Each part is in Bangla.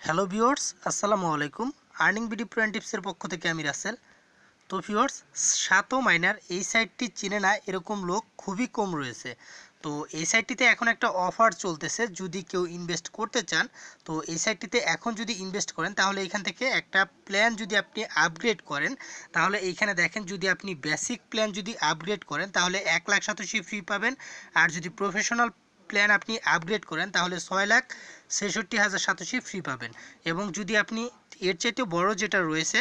হ্যালো ভিওর্স আসসালামু আলাইকুম আর্নিং বিডি প্রিয়ান টিপসের পক্ষ থেকে আমি রাসেল। তো ভিউয়ার্স সাতো মাইনার এই সাইটটি চিনে না, এরকম লোক খুবই কম রয়েছে। তো, এই সাইটটিতে এখন একটা অফার চলতেছে, যদি কেউ ইনভেস্ট করতে চান, তো এই সাইটটিতে এখন যদি ইনভেস্ট করেন, তাহলে এখান থেকে একটা প্ল্যান যদি আপনি আপগ্রেড করেন, তাহলে এইখানে দেখেন যদি আপনি বেসিক প্ল্যান যদি আপগ্রেড করেন, তাহলে এক লাখ সাতাশি ফ্রি পাবেন। আর যদি প্রফেশনাল প্ল্যান আপনি আপগ্রেড করেন, তাহলে ছয় লাখ ছেষট্টি হাজার সাতাশি ফ্রি পাবেন। এবং যদি আপনি এর চাইতে বড় যেটা রয়েছে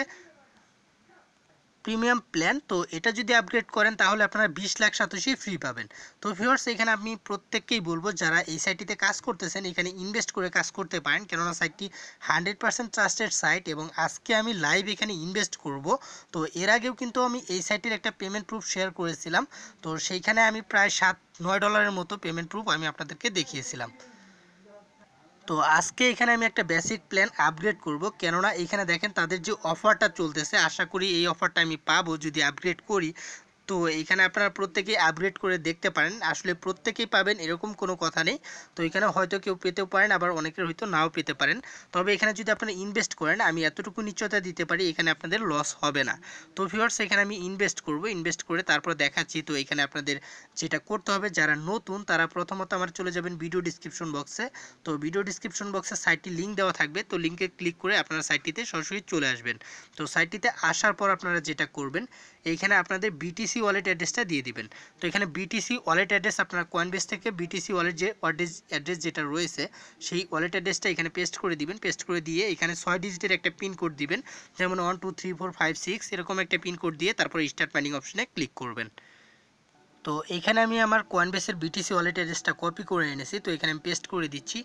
প্রিমিয়াম প্ল্যান তো এটা যদি আপগ্রেড করেন, তাহলে আপনারা বিশ লাখ সাতাশি ফ্রি পাবেন। তো ভিউয়ার্স এখানে আমি প্রত্যেককেই বলব, যারা এই সাইটটিতে কাজ করতেছেন, এখানে ইনভেস্ট করে কাজ করতে পারেন। কেননা সাইটটি হান্ড্রেড পার্সেন্ট ট্রাস্টেড সাইট এবং আজকে আমি লাইভ এখানে ইনভেস্ট করব। তো এর আগেও কিন্তু আমি এই সাইটের একটা পেমেন্ট প্রুফ শেয়ার করেছিলাম। তো সেইখানে আমি প্রায় সাত, নয় ডলারের মতো পেমেন্ট প্রুফ আমি আপনাদেরকে দেখিয়েছিলাম। তো আজকে এখানে আমি একটা বেসিক প্ল্যান আপগ্রেড করব। কেননা এখানে দেখেন তাদের যে অফারটা চলতেছে, আশা করি এই অফারটা আমি পাবো যদি আপগ্রেড করি। তো এখানে আপনারা প্রত্যেকেই আপগ্রেড করে দেখতে পারেন। আসলে প্রত্যেকেই পাবেন, এরকম কোনো কথা নেই। তো এখানে হয়তো কেউ পেতেও পারেন, আবার অনেকের হয়তো নাও পেতে পারেন। তবে এখানে যদি আপনারা ইনভেস্ট করেন, আমি এতটুকু নিশ্চয়তা দিতে পারি, এখানে আপনাদের লস হবে না। তো ভিউয়ার্স এখানে আমি ইনভেস্ট করব। ইনভেস্ট করে তারপর দেখাচ্ছি। তো এখানে আপনাদের যেটা করতে হবে, যারা নতুন, তারা প্রথমত আমার চলে যাবেন ভিডিও ডিসক্রিপশন বক্সে তো ভিডিও ডিসক্রিপশন বক্সে সাইটটি লিঙ্ক দেওয়া থাকবে। তো লিঙ্কে ক্লিক করে আপনারা সাইটটিতে সরাসরি চলে আসবেন। তো সাইটটিতে আসার পর আপনারা যেটা করবেন এইখানে আপনাদের বিটিসি ওয়ালেট অ্যাড্রেসটা দিয়ে দিবেন। তো এখানে বিটিসি ওয়ালেট অ্যাড্রেস আপনার কয়েনবেস থেকে বিটিসি ওয়ালেট যে অ্যাড্রেস অ্যাড্রেস যেটা রয়েছে, সেই ওয়ালেট অ্যাড্রেসটা এখানে পেস্ট করে দিবেন। পেস্ট করে দিয়ে এখানে ছয় ডিজিটের একটা পিন কোড দিবেন। যেমন one two three four five six এরকম একটা পিন কোড দিয়ে তারপর স্টার্ট মাইনিং অপশনে ক্লিক করবেন। তো এখানে আমি আমার কয়েনবেসের বিটিসি ওয়ালেট অ্যাড্রেসটা কপি করে এনেছি। তো এখানে আমি পেস্ট করে দিচ্ছি।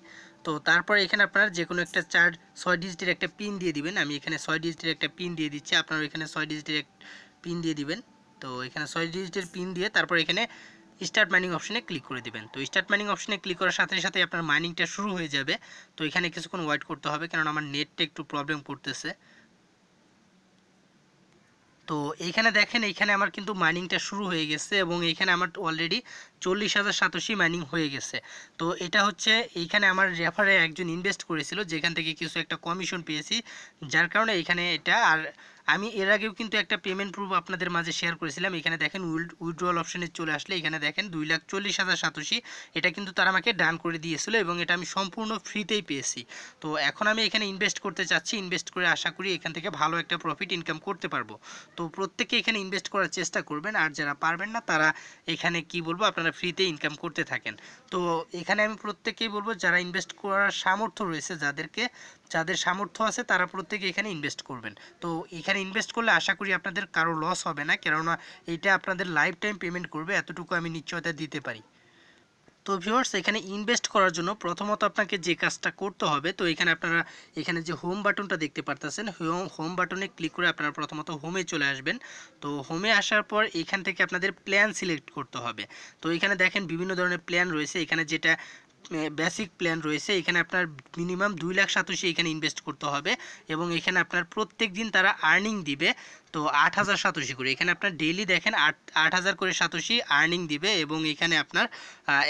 তো তারপর এখানে আপনারা যে কোনো একটা চার, ছয় ডিজিটের একটা পিন দিয়ে দিবেন। আমি এখানে ছয় ডিজিটের একটা পিন দিয়ে দিচ্ছি। আপনারা এখানে ছয় ডিজিটের পিন দিয়ে দিবেন। তো এখানে ছয় ডিজিটের পিন দিয়ে তারপর এখানে স্টার্ট মাইনিং অপশনে ক্লিক করে দিবেন। তো স্টার্ট মাইনিং অপশনে ক্লিক করার সাথে সাথে আপনার মাইনিংটা শুরু হয়ে যাবে। তো এখানে কিছুক্ষণ ওয়েট করতে হবে কারণ আমার নেটটা একটু প্রবলেম করতেছে। তো এইখানে দেখেন এইখানে আমার কিন্তু মাইনিংটা শুরু হয়ে গেছে এবং এইখানে আমার অলরেডি চল্লিশ হাজার সাতাশি মাইনিং হয়ে গেছে। তো এটা হচ্ছে এইখানে আমার রেফারে একজন ইনভেস্ট করেছিল, যেখান থেকে কিছু একটা কমিশন পেয়েছি। যার কারণে এখানে এটা আর আমি এর আগেও কিন্তু একটা পেমেন্ট প্রুফ আপনাদের মাঝে শেয়ার করেছিলাম। এখানে দেখেন উইথড্রল অপশনে চলে আসলে এখানে দেখেন দুই লাখ চল্লিশ হাজার সাতাশি এটা কিন্তু তারা আমাকে ডান করে দিয়েছিল এবং এটা আমি সম্পূর্ণ ফ্রিতেই পেয়েছি। তো এখন আমি এখানে ইনভেস্ট করতে চাচ্ছি। ইনভেস্ট করে আশা করি এখান থেকে ভালো একটা প্রফিট ইনকাম করতে পারব। তো প্রত্যেকে এখানে ইনভেস্ট করার চেষ্টা করবেন। আর যারা পারবেন না, তারা এখানে কি বলব, আপনারা ফ্রিতে ইনকাম করতে থাকেন। তো এখানে আমি প্রত্যেকেই বলব, যারা ইনভেস্ট করার সামর্থ্য রয়েছে, যাদেরকে যাদের সামর্থ্য আছে তারা প্রত্যেকে এখানে ইনভেস্ট করবেন। তো এখানে ইনভেস্ট করলে আশা করি আপনাদের কারও লস হবে না, কেননা এটা আপনাদের লাইফ টাইম পেমেন্ট করবে, এতটুকু আমি নিশ্চয়তা দিতে পারি। তো ভিউয়ার্স এখানে ইনভেস্ট করার জন্য প্রথমত আপনাকে যে কাজটা করতে হবে, তো এখানে আপনারা, এখানে যে হোম বাটনটা দেখতে পারতেছেন হোম বাটনে ক্লিক করে আপনারা প্রথমত হোমে চলে আসবেন। তো হোমে আসার পর এখান থেকে আপনাদের প্ল্যান সিলেক্ট করতে হবে। তো এখানে দেখেন বিভিন্ন ধরনের প্ল্যান রয়েছে, এখানে যেটা বেসিক প্ল্যান রয়েছে। এখানে আপনার মিনিমাম দুই লাখ সাতাশি এখানে ইনভেস্ট করতে হবে এবং এখানে আপনার প্রত্যেক দিন তারা আর্নিং দিবে। তো আট হাজার সাতাশি করে। এখানে আপনার ডেইলি দেখেন আট আট হাজার করে সাতাশি আর্নিং দিবে এবং এখানে আপনার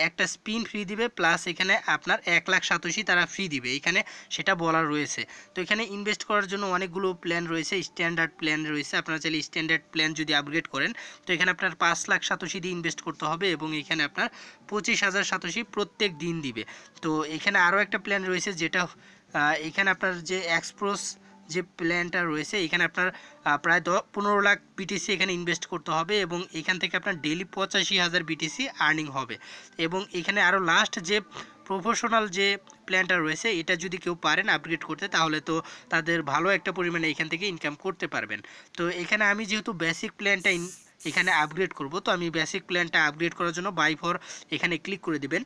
একটা স্পিন ফ্রি দিবে প্লাস এখানে আপনার এক লাখ সাতাশি তারা ফ্রি দিবে। এখানে সেটা বলা রয়েছে। তো এখানে ইনভেস্ট করার জন্য অনেকগুলো প্ল্যান রয়েছে স্ট্যান্ডার্ড প্ল্যান রয়েছে। আপনারা চাইলে স্ট্যান্ডার্ড প্ল্যান যদি আপগ্রেড করেন, তো এখানে আপনার পাঁচ লাখ সাতাশি দিয়ে ইনভেস্ট করতে হবে এবং এখানে আপনার পঁচিশ হাজার সাতাশি প্রত্যেক দিন দিবে। তো এখানে আরও একটা প্ল্যান রয়েছে যেটা এখানে আপনার যে এক্সপ্রোস যে প্ল্যানটা রয়েছে, এখানে আপনার প্রায় দশ, পনেরো লাখ বিটিসি এখানে ইনভেস্ট করতে হবে এবং এখান থেকে আপনার ডেলি পঁচাশি হাজার বিটিসি আর্নিং হবে। এবং এখানে আরও লাস্ট যে প্রফেশনাল যে প্ল্যানটা রয়েছে, এটা যদি কেউ পারেন আপগ্রেড করতে, তাহলে তো তাদের ভালো একটা পরিমাণে এখান থেকে ইনকাম করতে পারবেন। তো এখানে আমি যেহেতু বেসিক প্ল্যানটা এখানে আপগ্রেড করব, তো আমি বেসিক প্ল্যানটা আপগ্রেড করার জন্য বাই ফর এখানে ক্লিক করে দিবেন।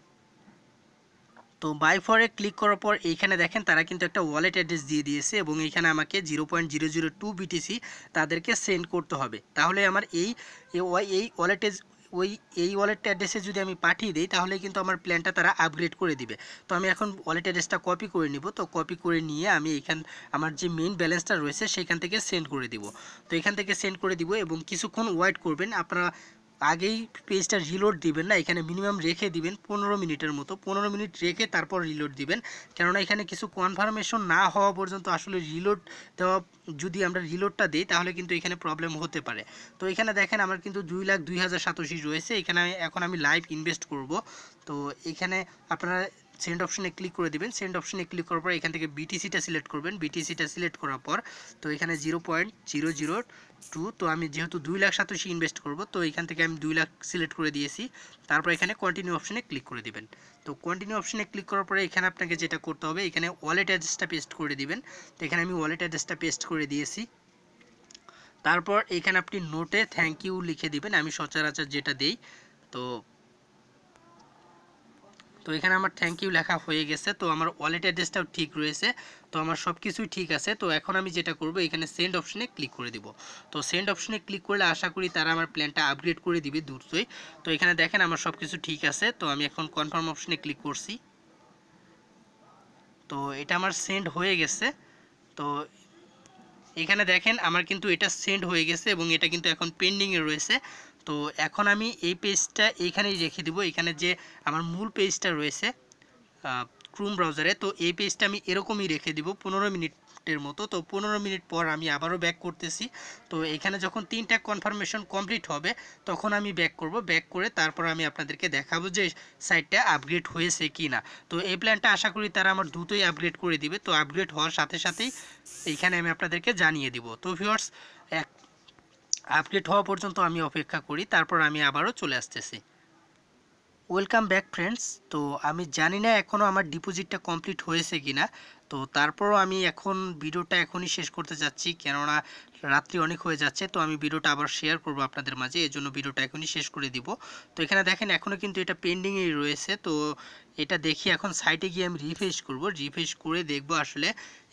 তো বাই ফরে ক্লিক করার পর এইখানে দেখেন তারা কিন্তু একটা ওয়ালেট অ্যাড্রেস দিয়ে দিয়েছে এবং এইখানে আমাকে zero point zero zero two BTC তাদেরকে সেন্ড করতে হবে। তাহলে আমার এই এই ওয়ালেটে ওই, এই ওয়ালেট অ্যাড্রেসে যদি আমি পাঠিয়ে দিই, তাহলে কিন্তু আমার প্ল্যানটা তারা আপগ্রেড করে দিবে। তো আমি এখন ওয়ালেট অ্যাড্রেসটা কপি করে নিব। তো কপি করে নিয়ে আমি এখান, আমার যে মেন ব্যালেন্সটা রয়েছে, সেখান থেকে সেন্ড করে দিব। তো এখান থেকে সেন্ড করে দিব এবং কিছুক্ষণ ওয়েট করবেন। আপনারা আগেই পেজটা রিলোড দিবেন না, এখানে মিনিমাম রেখে দিবেন পনেরো মিনিটের মতো, পনেরো মিনিট রেখে তারপর রিলোড দিবেন। কেননা এখানে কিছু কনফার্মেশন না হওয়া পর্যন্ত আসলে রিলোড দেওয়া, যদি আমরা রিলোডটা দিই, তাহলে কিন্তু এখানে প্রবলেম হতে পারে। তো এখানে দেখেন আমার কিন্তু দুই লাখ দুই হাজার সাতাশি রয়েছে, এখানে এখন আমি লাইভ ইনভেস্ট করব। তো এখানে আপনারা সেন্ড অপশনে ক্লিক করে দিবেন সেন্ড অপশনে ক্লিক করার পর এখান থেকে বিটিসিটা সিলেক্ট করবেন। বিটিসিটা সিলেক্ট করার পর, তো এখানে zero point zero zero two, তো আমি যেহেতু দুই লাখ সাতাশি ইনভেস্ট করব, তো এখান থেকে আমি দুই লাখ সিলেক্ট করে দিয়েছি। তারপর এখানে কন্টিনিউ অপশনে ক্লিক করে দিবেন। তো কন্টিনিউ অপশনে ক্লিক করার পরে এখানে আপনাকে যেটা করতে হবে, এখানে ওয়ালেট অ্যাড্রেসটা পেস্ট করে দিবেন। তো এখানে আমি ওয়ালেট অ্যাড্রেসটা পেস্ট করে দিয়েছি। তারপর এখানে আপনি নোটে থ্যাংক ইউ লিখে দিবেন, আমি সচরাচর যেটা দেই, তো তো এখানে আমার থ্যাংক ইউ লেখা হয়ে গেছে, তো আমার ওয়ালেট অ্যাড্রেসটাও ঠিক রয়েছে, তো আমার সব কিছুই ঠিক আছে, তো এখন আমি যেটা করব, এখানে সেন্ড অপশনে ক্লিক করে দিব। তো সেন্ড অপশনে ক্লিক করলে আশা করি তারা আমার প্ল্যানটা আপগ্রেড করে দিবে দ্রুতই। তো এখানে দেখেন আমার সব কিছু ঠিক আছে, তো আমি এখন কনফার্ম অপশনে ক্লিক করছি। তো এটা আমার সেন্ড হয়ে গেছে, তো এখানে দেখেন আমার কিন্তু এটা সেন্ড হয়ে গেছে এবং এটা কিন্তু এখন পেন্ডিংয়ে রয়েছে। তো এখন আমি এই পেজটা এইখানেই রেখে দিব। এখানে যে আমার মূল পেজটা রয়েছে ক্রুম ব্রাউজারে তো এই পেজটা আমি এরকমই রেখে দিব। পনেরো মিনিটের মতো। তো পনেরো মিনিট পর আমি আবারও ব্যাক করতেছি। তো এখানে যখন তিনটা কনফার্মেশন কমপ্লিট হবে, তখন আমি ব্যাক করব। ব্যাক করে তারপর আমি আপনাদেরকে দেখাবো যে সাইটটা আপগ্রেড হয়েছে কি না তো এই প্ল্যানটা আশা করি তারা আমার দ্রুতই আপগ্রেড করে দিবে। তো আপগ্রেড হওয়ার সাথে সাথেই এইখানে আমি আপনাদেরকে জানিয়ে দিব। তো ভিউয়ার্স এক আপগ্রেড হওয়া পর্যন্ত আমি অপেক্ষা করি। তারপর আমি আবারও চলে আসতেছি। ওয়েলকাম ব্যাক ফ্রেন্ডস তো আমি জানি না এখনও আমার ডিপোজিটটা কমপ্লিট হয়েছে কি না তো তারপরও আমি এখন ভিডিওটা এখনই শেষ করতে যাচ্ছি, কেননা রাত্রি অনেক হয়ে যাচ্ছে, তো আমি ভিডিওটা আবার শেয়ার করব আপনাদের মাঝে এই জন্য ভিডিওটা এখনই শেষ করে দিব। তো এখানে দেখেন, এখনও কিন্তু এটা পেন্ডিংয়েই রয়েছে, তো এটা দেখি এখন সাইটে গিয়ে আমি রিফ্রেশ করব রিফ্রেশ করে দেখব আসলে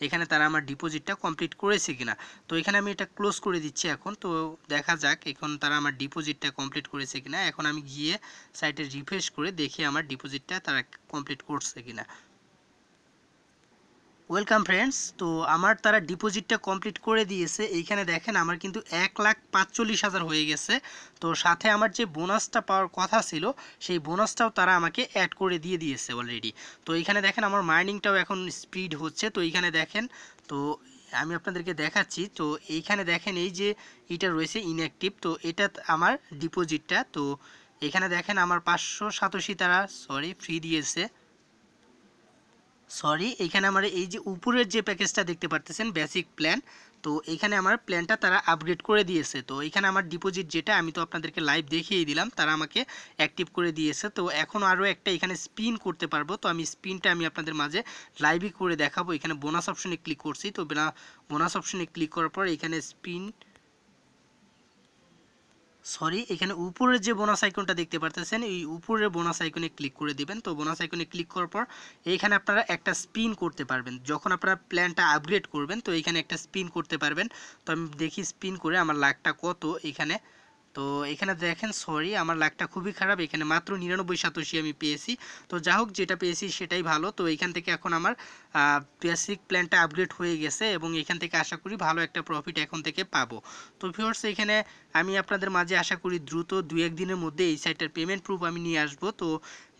এখানে তারা আমার ডিপোজিটটা কমপ্লিট করেছে কিনা। তো এখানে আমি এটা ক্লোজ করে দিচ্ছি এখন, তো দেখা যাক এখন তারা আমার ডিপোজিটটা কমপ্লিট করেছে কিনা। এখন আমি গিয়ে সাইটে রিফ্রেশ করে দেখি আমার ডিপোজিটটা তারা কমপ্লিট করছে কিনা। ওয়েলকাম ফ্রেন্ডস তো আমার তারা ডিপোজিটটা কমপ্লিট করে দিয়েছে। এইখানে দেখেন আমার কিন্তু এক লাখ পাঁচচল্লিশ হাজার হয়ে গেছে। তো সাথে আমার যে বোনাসটা পাওয়ার কথা ছিল, সেই বোনাসটাও তারা আমাকে অ্যাড করে দিয়ে দিয়েছে অলরেডি তো এইখানে দেখেন আমার মাইনিংটাও এখন স্পিড হচ্ছে। তো এইখানে দেখেন, তো আমি আপনাদেরকে দেখাচ্ছি। তো এইখানে দেখেন এই যে এটা রয়েছে ইনঅ্যাক্টিভ তো এটা আমার ডিপোজিটটা তো এখানে দেখেন আমার পাঁচশো সাতাশি তারা সরি ফ্রি দিয়েছে। সরি, এখানে আমার এই যে উপরের যে প্যাকেজটা দেখতে পারতেছেন বেসিক প্ল্যান তো এখানে আমার প্ল্যানটা তারা আপগ্রেড করে দিয়েছে। তো এখানে আমার ডিপোজিট যেটা, আমি তো আপনাদেরকে লাইভ দেখিয়ে দিলাম, তারা আমাকে অ্যাক্টিভ করে দিয়েছে। তো এখন আরও একটা এখানে স্পিন করতে পারব, তো আমি স্পিনটা আমি আপনাদের মাঝে লাইভই করে দেখাবো। এখানে বোনাস অপশনে ক্লিক করছি, তো বোনাস অপশনে ক্লিক করার পর এখানে স্পিন সরি, এখানে উপরের যে বোনাস আইকনটা দেখতে পারতেছেন, এই উপরের বোনাস আইকনে ক্লিক করে দিবেন। তো বোনাস আইকনে ক্লিক করার পর এইখানে আপনারা একটা স্পিন করতে পারবেন। যখন আপনারা প্ল্যানটা আপগ্রেড করবেন, তো এখানে একটা স্পিন করতে পারবেন। তো আমি দেখি স্পিন করে আমার লাখটা কত এখানে। তো এখানে দেখেন সরি আমার লাখটা খুবই খারাপ। এখানে মাত্র নিরানব্বই সাতাশি আমি পেয়েছি। তো যা হোক, যেটা পেয়েছি সেটাই ভালো। তো এখান থেকে এখন আমার বেসিক প্ল্যানটা আপগ্রেড হয়ে গেছে এবং এখান থেকে আশা করি ভালো একটা প্রফিট এখন থেকে পাবো। তো ভিউয়ার্স এখানে আমি আপনাদের মাঝে আশা করি দ্রুত দু একদিনের মধ্যে এই সাইটটার পেমেন্ট প্রুফ আমি নিয়ে আসব। তো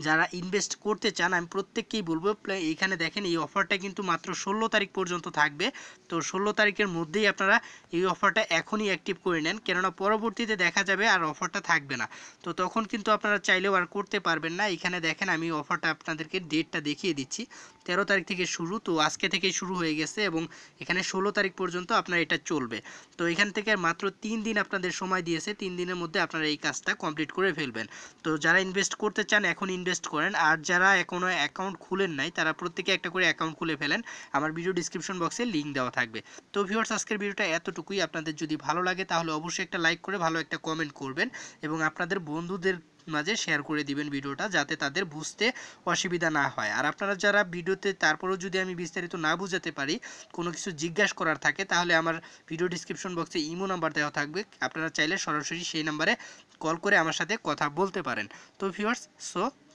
যারা ইনভেস্ট করতে চান, আমি প্রত্যেককেই বলব এখানে দেখেন এই অফারটা কিন্তু মাত্র ষোলো তারিখ পর্যন্ত থাকবে। তো ষোলো তারিখের মধ্যেই আপনারা এই অফারটা এখনই অ্যাক্টিভ করে নেন, কেননা পরবর্তীতে দেখা যাবে আর অফারটা থাকবে না। তো তখন কিন্তু আপনারা চাইলেও আর করতে পারবেন না। এখানে দেখেন আমি অফারটা আপনাদেরকে ডেটটা দেখিয়ে দিচ্ছি। তেরো তারিখ থেকে শুরু, তো আজকে থেকেই শুরু হয়ে গেছে এবং এখানে ষোলো তারিখ পর্যন্ত আপনার এটা চলবে। তো এখান থেকে মাত্র তিন দিন আপনাদের সময় দিয়েছে, তিন দিনের মধ্যে আপনারা এই কাজটা কমপ্লিট করে ফেলবেন। তো যারা ইনভেস্ট করতে চান, এখন ইনভেস্ট করেন। আর যারা এখনও অ্যাকাউন্ট খুলেন নাই, তারা প্রত্যেকে একটা করে অ্যাকাউন্ট খুলে ফেলেন। আমার ভিডিও ডিসক্রিপশন বক্সে লিঙ্ক দেওয়া থাকবে। তো ভিউয়ার্স আজকের ভিডিওটা এতটুকুই। আপনাদের যদি ভালো লাগে, তাহলে অবশ্যই একটা লাইক করে ভালো একটা কমেন্ট করবেন এবং আপনাদের বন্ধুদের মাঝে শেয়ার করে দিবেন ভিডিওটা যাতে তাদের বুঝতে অসুবিধা না হয়। আর আপনারা যারা ভিডিওতে তারপরেও যদি আমি বিস্তারিত না বুঝাতে পারি, কোনো কিছু জিজ্ঞাসা করার থাকে, তাহলে আমার ভিডিও ডিসক্রিপশন বক্সে ইমো নাম্বার দেওয়া থাকবে। আপনারা চাইলে সরাসরি সেই নাম্বারে কল করে আমার সাথে কথা বলতে পারেন। তো viewers so